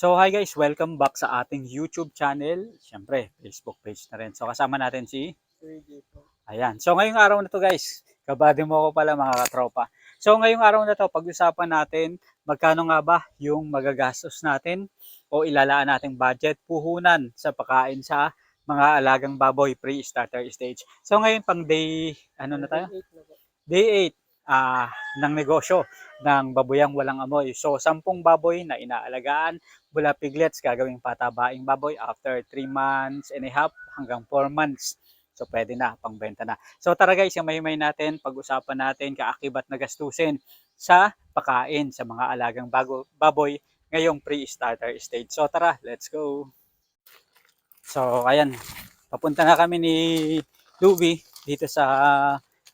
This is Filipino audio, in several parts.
So hi guys, welcome back sa ating YouTube channel. Siyempre, Facebook page na rin. So kasama natin si. Ayan. So ngayong araw na to guys, kabady mo ako pala mga katropa. So ngayong araw na to, pag-usapan natin magkano nga ba yung magagastos natin o ilalaan nating budget puhunan sa pagkain sa mga alagang baboy pre-starter stage. So ngayon pang day, ano na tayo? Day 8 ah ng negosyo ng baboyang walang amoy. So, 10 baboy na inaalagaan mula piglets gagawing patabaing baboy after 3 months and a half hanggang 4 months. So, pwede na, pangbenta na. So, tara guys, yung mahimay natin, pag-usapan natin kaakibat na gastusin sa pakain sa mga alagang bago, baboy ngayong pre-starter stage. So, tara, let's go! So, ayan, papunta na kami ni Louie dito sa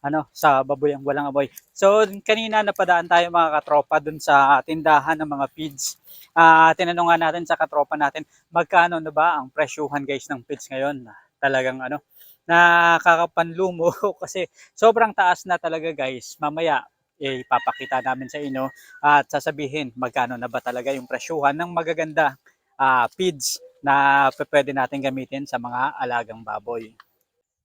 ano sa baboyang walang amoy. So kanina napadaan tayo mga katropa dun sa tindahan ng mga feeds. Ah tinanong nga natin sa katropa natin magkano na ba ang presyuhan guys ng feeds ngayon. Talagang ano nakakapanlumo kasi sobrang taas na talaga guys. Mamaya ipapakita namin sa inyo at sasabihin magkano na ba talaga yung presyuhan ng magaganda ah, feeds na pwede natin gamitin sa mga alagang baboy.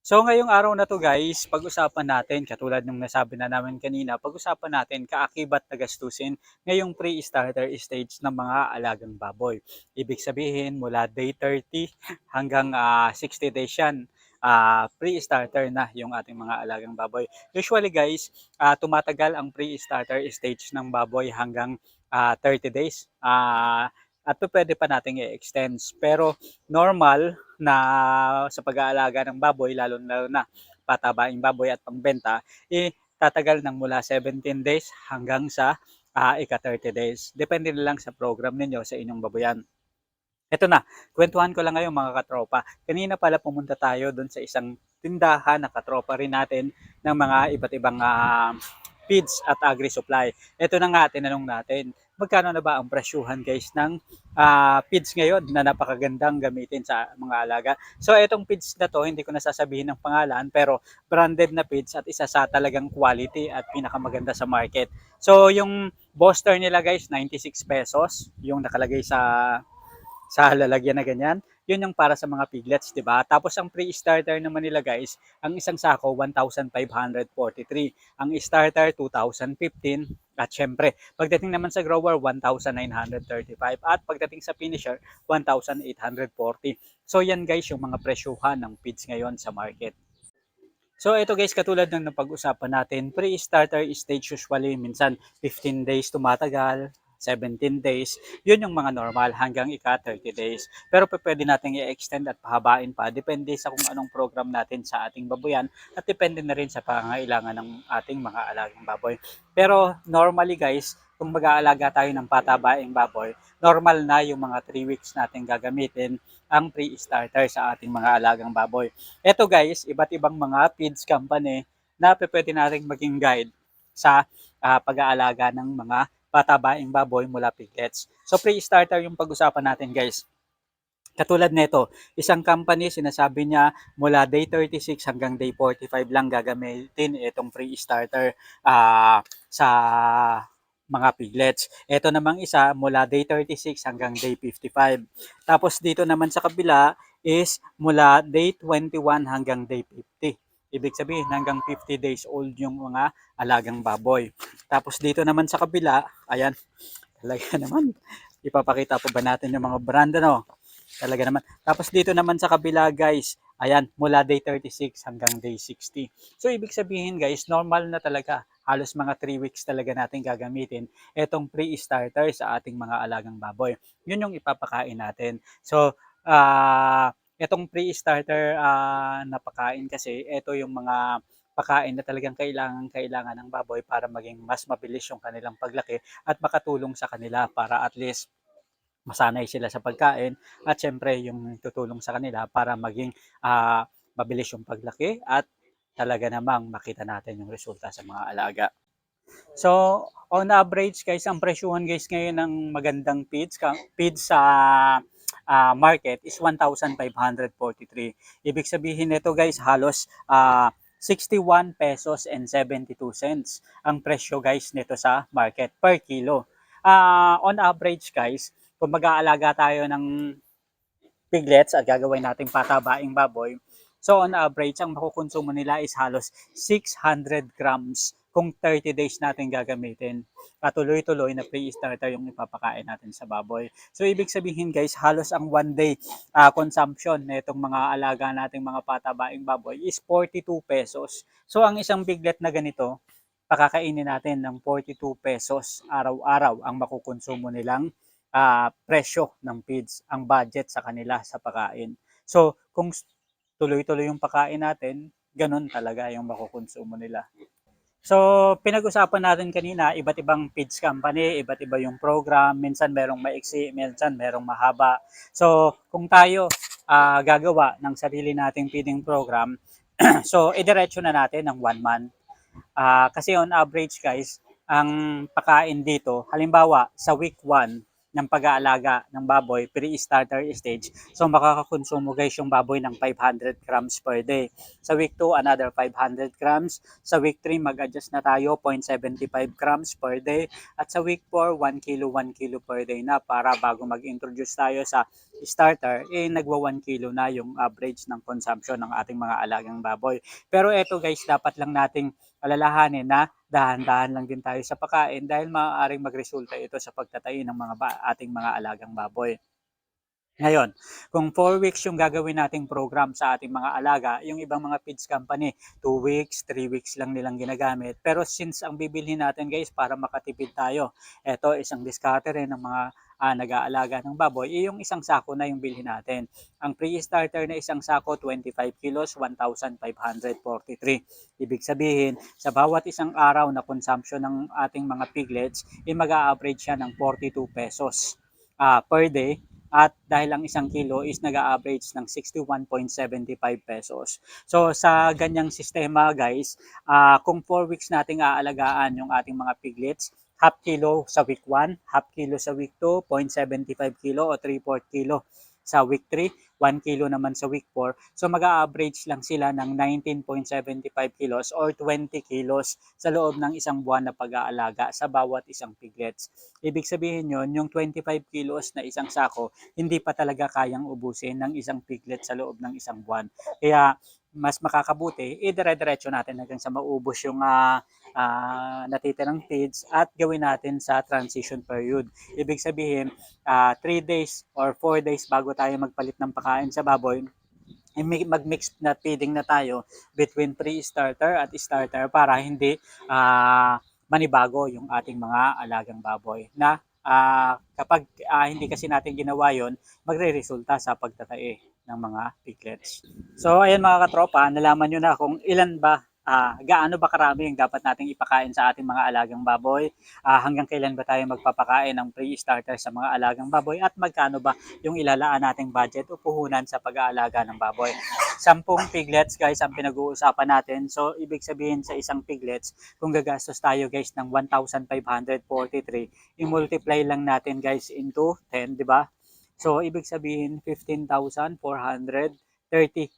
So ngayong araw na to guys, pag-usapan natin, katulad ng nasabi na namin kanina, pag-usapan natin kaakibat na gastusin ngayong pre-starter stage ng mga alagang baboy. Ibig sabihin, mula day 30 hanggang ah, 60 days yan, ah, pre-starter na yung ating mga alagang baboy. Usually guys, ah, tumatagal ang pre-starter stage ng baboy hanggang ah, 30 days. Ah, at pwede pa nating i-extend. Pero normal na sa pag-aalaga ng baboy, lalo na, na patabaing baboy at pangbenta, eh, tatagal ng mula 17 days hanggang sa ah, ika-30 days. Depende na lang sa program ninyo sa inyong baboyan. Ito na, kwentuhan ko lang ngayon mga katropa. Kanina pala pumunta tayo doon sa isang tindahan na katropa rin natin ng mga iba't ibang ah, feeds at agri-supply. Ito na nga, tinanong natin, magkano na ba ang presyuhan guys ng ah, feeds ngayon na napakagandang gamitin sa mga alaga. So itong feeds na to, hindi ko nasasabihin ng pangalan, pero branded na feeds at isa sa talagang quality at pinakamaganda sa market. So yung Boster nila guys, 96 pesos, yung nakalagay sa sa lalagyan na ganyan. Yun yung para sa mga piglets, di ba? Tapos ang pre-starter naman nila guys, ang isang sako 1,543. Ang starter 2,015 at syempre, pagdating naman sa grower 1,935 at pagdating sa finisher 1,840. So yan guys yung mga presyuhan ng feeds ngayon sa market. So ito guys, katulad ng napag-usapan natin, pre-starter stage usually minsan 15 days tumatagal, 17 days, yun yung mga normal hanggang ika 30 days. Pero pwede natin i-extend at pahabain pa, depende sa kung anong program natin sa ating baboyan at depende na rin sa pangangailangan ng ating mga alagang baboy. Pero normally guys, kung mag-aalaga tayo ng patabaing baboy, normal na yung mga 3 weeks natin gagamitin ang pre-starter sa ating mga alagang baboy. Ito guys, iba't ibang mga feeds company na pwede nating maging guide sa ah, pag-aalaga ng mga patabaing baboy mula piglets. So pre-starter yung pag-usapan natin guys. Katulad nito, isang company sinasabi niya mula day 36 hanggang day 45 lang gagamitin itong pre-starter ah, sa mga piglets. Ito namang isa mula day 36 hanggang day 55. Tapos dito naman sa kabila is mula day 21 hanggang day 50. Ibig sabihin hanggang 50 days old yung mga alagang baboy. Tapos dito naman sa kabila, ayan, talaga naman, ipapakita po ba natin yung mga brand ano? Talaga naman. Tapos dito naman sa kabila guys, ayan, mula day 36 hanggang day 60. So ibig sabihin guys, normal na talaga. Halos mga 3 weeks talaga natin gagamitin itong pre-starter sa ating mga alagang baboy. Yun yung ipapakain natin. So, ah itong pre-starter ah, na pakain kasi, ito yung mga pakain na talagang kailangan kailangan ng baboy para maging mas mabilis yung kanilang paglaki at makatulong sa kanila para at least masanay sila sa pagkain at syempre yung tutulong sa kanila para maging ah, mabilis yung paglaki at talaga namang makita natin yung resulta sa mga alaga. So, on average guys, ang presyuhan guys ngayon ng magandang feeds, feeds sa ah, market is 1,543. Ibig sabihin nito guys, halos ah, 61 pesos and 72 cents ang presyo guys nito sa market per kilo. Ah, on average guys, kung mag-aalaga tayo ng piglets at gagawin nating patabaing baboy, so on average, ang makukonsumo nila is halos 600 grams kung 30 days natin gagamitin. At tuloy-tuloy na pre-starter yung ipapakain natin sa baboy. So, ibig sabihin guys, halos ang one day uh, consumption na itong mga alaga nating mga patabaing baboy is 42 pesos. So, ang isang piglet na ganito, pakakainin natin ng 42 pesos araw-araw ang makukonsumo nilang uh, presyo ng feeds, ang budget sa kanila sa pagkain. So, kung tuloy-tuloy yung pagkain natin, ganun talaga yung makukonsumo nila. So, pinag-usapan natin kanina, iba't ibang feeds company, iba't iba yung program, minsan merong maiksi, minsan merong mahaba. So, kung tayo uh, gagawa ng sarili nating feeding program, so, idiretso na natin ng one month. Uh, kasi on average guys, ang pakain dito, halimbawa sa week 1, ng pag-aalaga ng baboy pre-starter stage. So makakakonsumo guys yung baboy ng 500 grams per day. Sa week 2, another 500 grams. Sa week 3, mag-adjust na tayo 0.75 grams per day. At sa week 4, 1 kilo, 1 kilo per day na para bago mag-introduce tayo sa starter, eh nagwa 1 kilo na yung average ng consumption ng ating mga alagang baboy. Pero ito guys, dapat lang nating alalahanin na dahan-dahan lang din tayo sa pagkain dahil maaaring magresulta ito sa pagtatayo ng mga ba- ating mga alagang baboy. Ngayon, kung 4 weeks yung gagawin nating program sa ating mga alaga, yung ibang mga feeds company, 2 weeks, 3 weeks lang nilang ginagamit. Pero since ang bibilhin natin guys para makatipid tayo, ito isang diskarte rin ng mga uh, nag-aalaga ng baboy, eh, yung isang sako na yung bilhin natin. Ang pre-starter na isang sako, 25 kilos, 1,543. Ibig sabihin, sa bawat isang araw na consumption ng ating mga piglets, eh, mag-a-average siya ng 42 pesos uh, per day at dahil ang isang kilo is nag-average ng 61.75 pesos. So sa ganyang sistema guys, uh, kung 4 weeks nating aalagaan yung ating mga piglets, half kilo sa week 1, half kilo sa week 2, 0.75 kilo o 3-4 kilo sa week 3, 1 kilo naman sa week 4. So mag-average lang sila ng 19.75 kilos or 20 kilos sa loob ng isang buwan na pag-aalaga sa bawat isang piglets. Ibig sabihin yon yung 25 kilos na isang sako, hindi pa talaga kayang ubusin ng isang piglet sa loob ng isang buwan. Kaya mas makakabuti, idire-diretso natin hanggang sa maubos yung uh, uh, natitirang feeds at gawin natin sa transition period. Ibig sabihin, 3 uh, days or 4 days bago tayo magpalit ng pakain sa baboy, mag-mix na feeding na tayo between pre-starter at starter para hindi uh, manibago yung ating mga alagang baboy na uh, kapag uh, hindi kasi natin ginawa yon magre-resulta sa pagtatae ng mga piglets. So ayan mga katropa, nalaman nyo na kung ilan ba uh, gaano ba karami yung dapat nating ipakain sa ating mga alagang baboy, uh, hanggang kailan ba tayo magpapakain ng pre-starter sa mga alagang baboy at magkano ba yung ilalaan nating budget o puhunan sa pag-aalaga ng baboy. Sampung piglets guys ang pinag-uusapan natin. So ibig sabihin sa isang piglets, kung gagastos tayo guys ng 1,543, i-multiply lang natin guys into 10, di ba? So, ibig sabihin, 15,430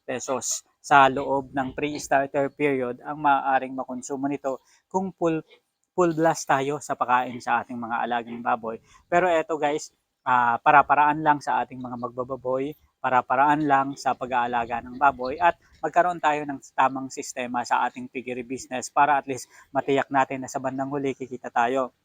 pesos sa loob ng pre-starter period ang maaaring makonsumo nito kung full full blast tayo sa pagkain sa ating mga alagang baboy. Pero eto guys, uh, para-paraan lang sa ating mga magbababoy, para-paraan lang sa pag-aalaga ng baboy at magkaroon tayo ng tamang sistema sa ating piggery business para at least matiyak natin na sa bandang huli kikita tayo.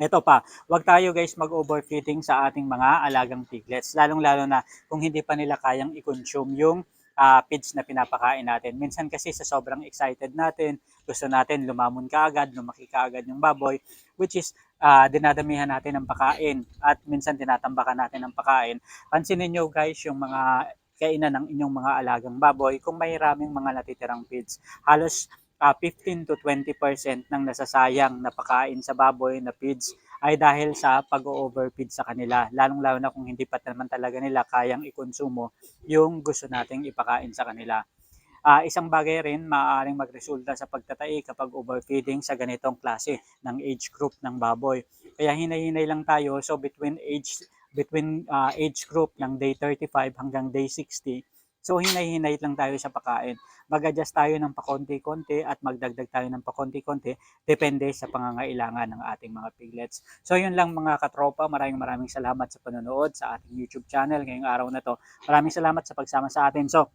Ito pa, wag tayo guys mag-overfeeding sa ating mga alagang piglets, lalong-lalo na kung hindi pa nila kayang i-consume yung uh, feeds na pinapakain natin. Minsan kasi sa sobrang excited natin, gusto natin lumamon kaagad, lumaki kaagad yung baboy, which is uh, dinadamihan natin ng pakain at minsan tinatambakan natin ng pakain. Pansinin nyo guys yung mga kainan ng inyong mga alagang baboy kung may raming mga natitirang feeds. Halos uh, ah, 15 to 20% ng nasasayang na pagkain sa baboy na feeds ay dahil sa pag-overfeed sa kanila. Lalong-lalo na kung hindi pa naman talaga nila kayang ikonsumo yung gusto nating ipakain sa kanila. Uh, isang bagay rin maaaring magresulta sa pagtatai kapag overfeeding sa ganitong klase ng age group ng baboy. Kaya hinay-hinay lang tayo. So between age between uh, age group ng day 35 hanggang day 60 So hinay-hinay lang tayo sa pagkain. Mag-adjust tayo ng pakonti-konti at magdagdag tayo ng pakonti-konti depende sa pangangailangan ng ating mga piglets. So yun lang mga katropa, maraming maraming salamat sa panonood sa ating YouTube channel ngayong araw na to. Maraming salamat sa pagsama sa atin. So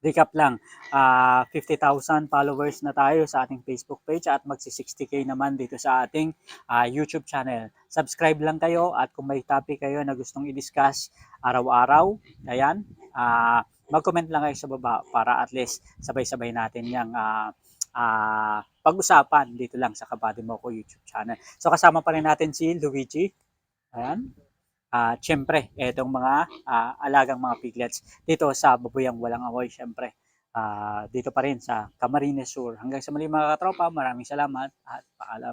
recap lang, ah 50,000 followers na tayo sa ating Facebook page at magsi 60k naman dito sa ating ah, YouTube channel. Subscribe lang kayo at kung may topic kayo na gustong i-discuss araw-araw, ayan, ah mag-comment lang kayo sa baba para at least sabay-sabay natin yung ah, ah, pag-usapan dito lang sa Kabady Mo ko YouTube channel. So kasama pa rin natin si Luigi. Ayan. Ah, syempre, etong mga ah, alagang mga piglets dito sa Babuyang Walang Amoy, syempre. Ah, dito pa rin sa Camarines Sur. Hanggang sa muli mga katropa, maraming salamat at paalam.